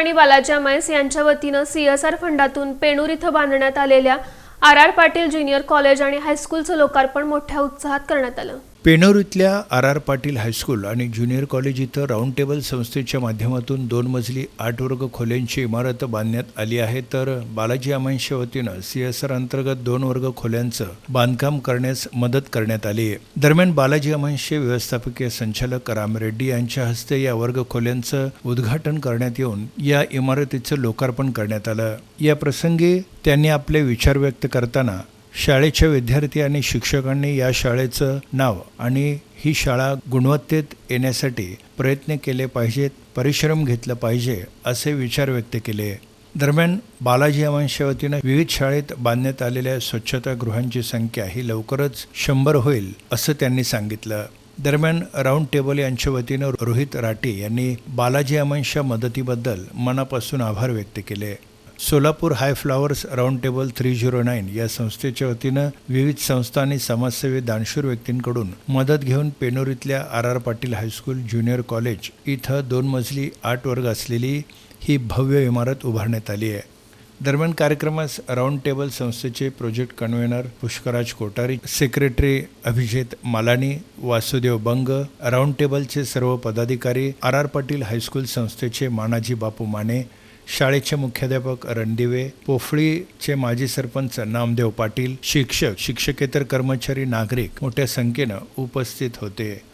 आणि बालाजा मैस यांच्या वतीनं सीएसआर फंडातून पेणूर इथं बांधण्यात आलेल्या R R Patil junior college आणि हायस्कूलचं लोकार्पण मोठ्या उत्साहात करण्यात आलं. पेनोर इथल्या R R Patil high school आणि ज्युनियर कॉलेज इथं राऊंड टेबल संस्थेच्या माध्यमातून दोन मजली आठ वर्ग खोल्यांची इमारत बांधण्यात आली आहे. तर बालाजी अमांच्या वतीनं सी एस आर अंतर्गत दोन वर्ग खोल्यांचं बांधकाम करण्यास मदत करण्यात आली. आहे दरम्यान बालाजी अमांशे व्यवस्थापकीय संचालक राम रेड्डी यांच्या हस्ते या वर्ग खोल्यांचं उद्घाटन करण्यात येऊन या इमारतीचं लोकार्पण करण्यात आलं. या प्रसंगी त्यांनी आपले विचार व्यक्त करताना शाळेच्या विद्यार्थी आणि शिक्षकांनी या शाळेचं नाव आणि ही शाळा गुणवत्तेत येण्यासाठी प्रयत्न केले पाहिजेत परिश्रम घेतलं पाहिजे असे विचार व्यक्त केले. दरम्यान बालाजी अमांच्या वतीनं विविध शाळेत बांधण्यात आलेल्या स्वच्छतागृहांची संख्या ही लवकरच शंभर होईल असं त्यांनी सांगितलं. दरम्यान राऊंड टेबल यांच्या वतीनं रोहित राटे यांनी बालाजी अमांच्या मदतीबद्दल मनापासून आभार व्यक्त केले. Solapur high flowers round table three zero nine या संस्थेच्या वतीनं विविध संस्था आणि समाजसेवी दानशूर व्यक्तींकडून मदत घेऊन पेनोरीतल्या R R Patil high school junior college इथं दोन मजली आठ वर्ग असलेली ही भव्य इमारत उभारण्यात आली आहे. दरम्यान कार्यक्रमास राऊंड टेबल संस्थेचे project convener Pushkaraj Kothari secretary Abhijit Malani Vasudev Bang round टेबलचे सर्व पदाधिकारी आर आर पाटील हायस्कूल संस्थेचे मानाजी बापू माने शाळेचे मुख्याध्यापक रणदिवे पोफळीचे माजी सरपंच नामदेव पाटील शिक्षक शिक्षकेतर कर्मचारी नागरिक मोठ्या संख्येनं उपस्थित होते.